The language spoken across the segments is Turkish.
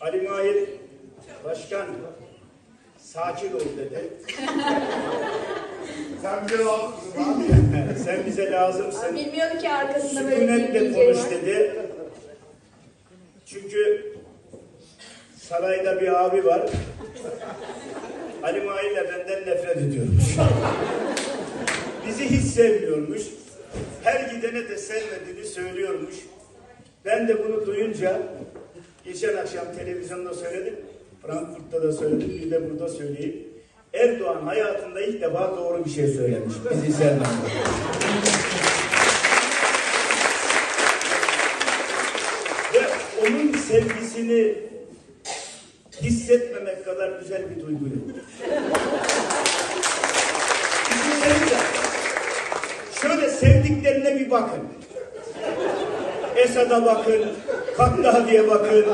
Ali Mahir Başkan sakin ol dedi. Sen bize lazımsın abi. Sen bize lazımsın. Bilmiyorum ki arkasında böyle bir bilgi konuş var. dedi. Çünkü sarayda bir abi var. Ali Mahir'le benden nefret ediyormuş. Bizi hiç sevmiyormuş. Her gidene de sevmediğini söylüyormuş. Ben de bunu duyunca geçen akşam televizyonda söyledim. Frankfurt'ta da söyledim. Bir de burada söyleyeyim. Erdoğan hayatında ilk defa doğru bir şey söylemiş. Bizi sevmedi. Ve onun sevgisini hissetmemek kadar güzel bir duygu yok. Şöyle sevdiklerine bir bakın. Esad'a bakın, Kattabi'ye bakın,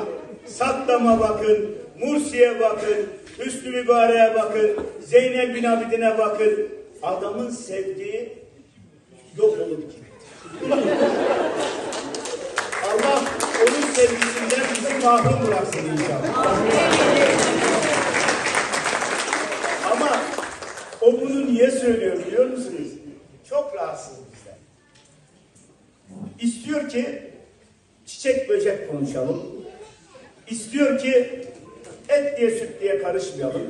Saddam'a bakın, Mursi'ye bakın, Hüsnü Mübarek'e bakın, Zeynel bin Abidin'e bakın. Adamın sevdiği yok olup gitti. Allah onun sevgisinden bizi mahrum bıraksın inşallah. Ama o bunu niye söylüyor biliyor musunuz? Çok rahatsız bizden. İstiyor ki çiçek böcek konuşalım. İstiyor ki et diye süt diye karışmayalım.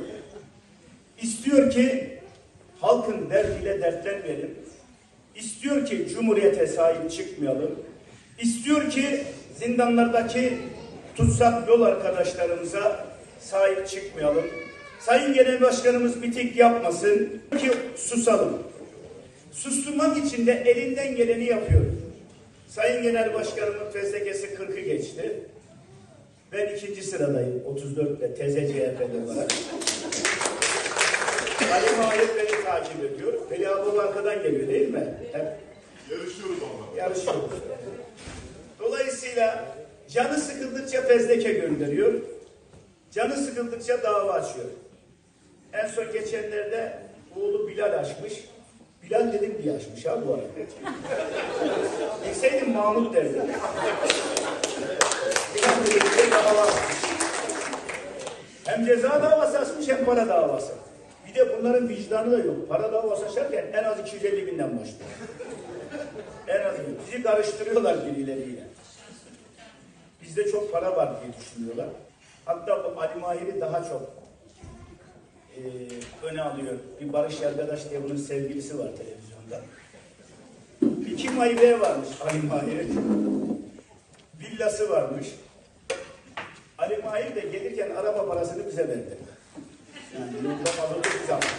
İstiyor ki halkın derdiyle dertlenmeyelim. İstiyor ki cumhuriyete sahip çıkmayalım. İstiyor ki zindanlardaki tutsak yol arkadaşlarımıza sahip çıkmayalım. Sayın Genel Başkanımız bitik yapmasın ki susalım. Susturmak için de elinden geleni yapıyor. Sayın Genel Başkanımın fezlekesi 40'ı geçti. Ben ikinci sıradayım 34'te teze CHP'li olarak. Ali Mahir beni takip ediyor. Veli ablam arkadan geliyor değil mi? Hep Yarışıyoruz onunla. yarışıyoruz. Dolayısıyla canı sıkıldıkça fezleke gönderiyor. Canı sıkıldıkça dava açıyor. En son geçenlerde oğlu Bilal açmış. Bilal dedim diye açmış ha bu arada. Bilseydim Mahmut derdim. Bilal dedim diye dava açmış. Hem ceza davası açmış hem para davası. Bir de bunların vicdanı da yok. Para davası açarken en az 250 binden başlıyor. En az bizi karıştırıyorlar birileriyle. Bizde çok para var diye düşünüyorlar. Hatta bu Ali Mahir'i daha çok e, öne alıyor. Bir Barış Yargadaş diye bunun sevgilisi var televizyonda. İki Mayve varmış Ali Mahir'in. Villası varmış. Ali Mahir de gelirken araba parasını bize verdi. Yani yolda mazotu biz aldık.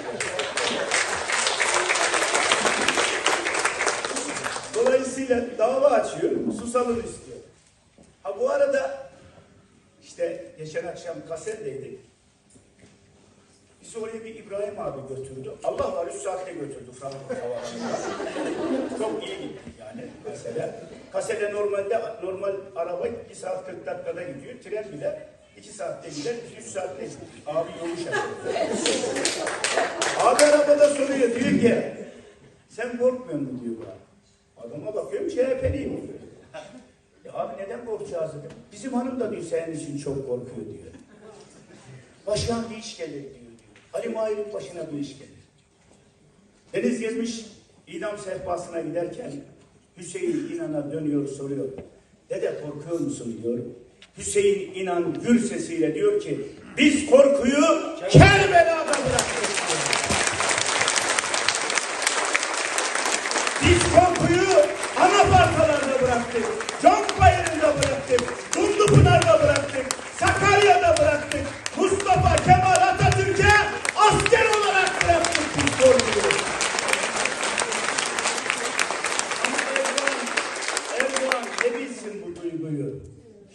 Dolayısıyla dava açıyor, susalım istiyor. Ha bu arada işte geçen akşam kasetteydik. Bizi oraya bir İbrahim abi götürdü. Allah var 3 saatte götürdü Frankfurt Havaalanı'na. Çok iyi gittik yani mesela. Kasede normalde normal araba 1 saat 40 dakikada gidiyor. Tren bile 2 saatte gider, biz 3 saatte. Abi yolu abi arabada soruyor, diyor ki sen korkmuyor musun diyor bana. Adama bakıyorum CHP'liyim diyor. Ya abi neden korkacağız dedim. Bizim hanım da diyor senin için çok korkuyor diyor. Başkan bir iş gelir diyor. Ali Mahir'in başına bir iş gelir. Deniz gezmiş idam sehpasına giderken Hüseyin İnan'a dönüyor soruyor. Dede korkuyor musun diyor. Hüseyin İnan gür sesiyle diyor ki biz korkuyu Kerbela'da bıraktık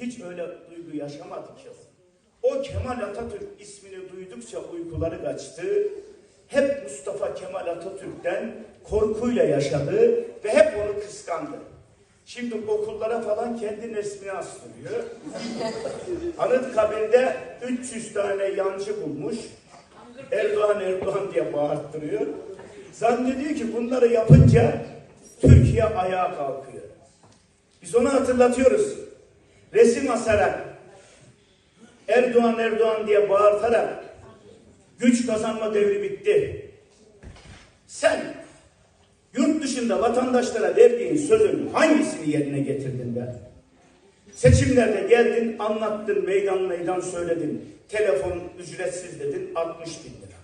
Hiç öyle duygu yaşamadık ya. O Kemal Atatürk ismini duydukça uykuları kaçtı. Hep Mustafa Kemal Atatürk'ten korkuyla yaşadı ve hep onu kıskandı. Şimdi okullara falan kendi resmini astırıyor. Anıtkabir'de 300 tane yancı bulmuş. Erdoğan Erdoğan diye bağırttırıyor. Zannediyor ki bunları yapınca Türkiye ayağa kalkıyor. Biz onu hatırlatıyoruz. Resim asarak Erdoğan Erdoğan diye bağırtarak güç kazanma devri bitti. Sen yurt dışında vatandaşlara verdiğin sözün hangisini yerine getirdin be? Seçimlerde geldin, anlattın, meydan meydan söyledin. Telefon ücretsiz dedin, 60 bin lira.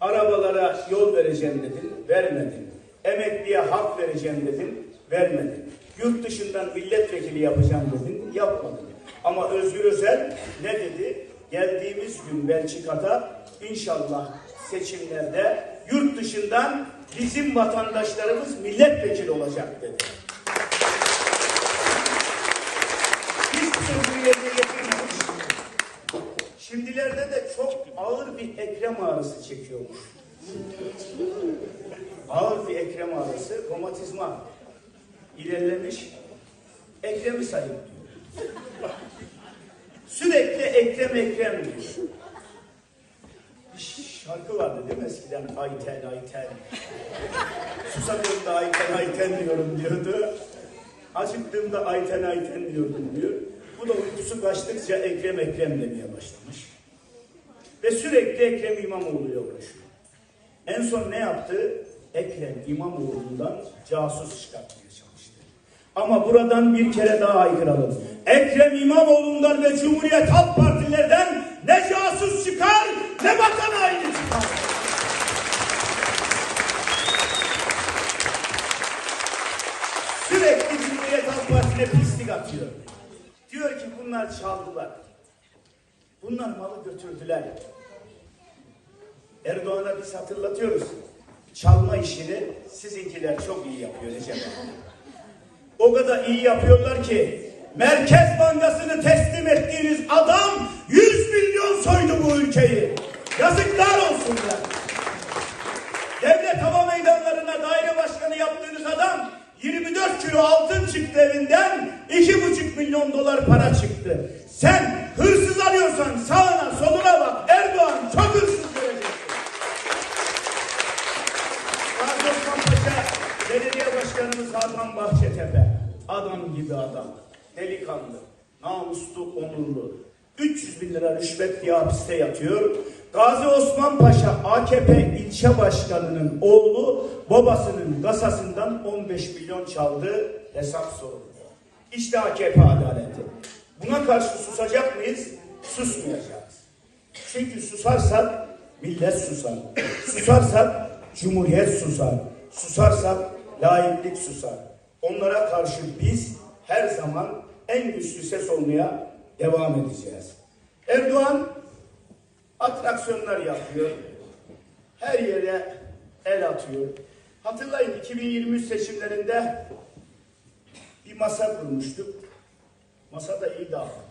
Arabalara yol vereceğim dedin, vermedin. Emekliye hak vereceğim dedin, vermedin. Yurt dışından milletvekili yapacağım dedin, yapmadın. Ama Özgür Özel ne dedi? Geldiğimiz gün Belçika'da inşallah seçimlerde yurt dışından bizim vatandaşlarımız milletvekili olacak dedi. Sözünü yerine getirmemiş. Şimdilerde de çok ağır bir ekrem ağrısı çekiyormuş. Ağır bir ekrem ağrısı, romatizma ilerlemiş. Ekrem'i sayın diyor. Sürekli ekrem ekrem diyor. Bir şarkı vardı değil mi eskiden? Ayten Ayten. Susadığımda Ayten Ayten diyorum diyordu. Acıktığımda Ayten Ayten diyordum diyor. Bu da uykusu kaçtıkça Ekrem Ekrem demeye başlamış. Ve sürekli Ekrem İmamoğlu'yla uğraşıyor. En son ne yaptı? Ekrem İmamoğlu'ndan casus çıkartmaya çalıştı. Ama buradan bir kere daha aykıralım. Ekrem İmamoğlu'ndan ve Cumhuriyet Halk Partilerden ne casus çıkar ne vatan haini çıkar. Sürekli Cumhuriyet Halk Partisi'ne pislik atıyor. Diyor ki bunlar çaldılar. Bunlar malı götürdüler. Erdoğan'a biz hatırlatıyoruz. Çalma işini sizinkiler çok iyi yapıyor Recep. O kadar iyi yapıyorlar ki Merkez Bankası'nı teslim ettiğiniz adam 100 milyon soydu bu ülkeyi. Yazıklar olsun ya. Devlet hava meydanlarına daire başkanı yaptığınız adam 24 kilo altın çıktı evinden 2,5 milyon dolar para çıktı. Sen hırsız arıyorsan sağına soluna bak Erdoğan çok hırsız göreceksin. Gazi Paşa Belediye Başkanımız Hakan Bahçetepe. Adam gibi adam. Delikanlı. Namuslu, onurlu. 300 bin lira rüşvet diye hapiste yatıyor. Gazi Osman Paşa AKP ilçe başkanının oğlu babasının kasasından 15 milyon çaldı hesap soruldu. İşte AKP adaleti. Buna karşı susacak mıyız? Susmayacağız. Çünkü susarsak millet susar. Susarsak cumhuriyet susar. Susarsak laiklik susar. Onlara karşı biz her zaman en güçlü ses olmaya devam edeceğiz. Erdoğan atraksiyonlar yapıyor. Her yere el atıyor. Hatırlayın 2023 seçimlerinde bir masa kurmuştuk. Masa da iyi dağıldı.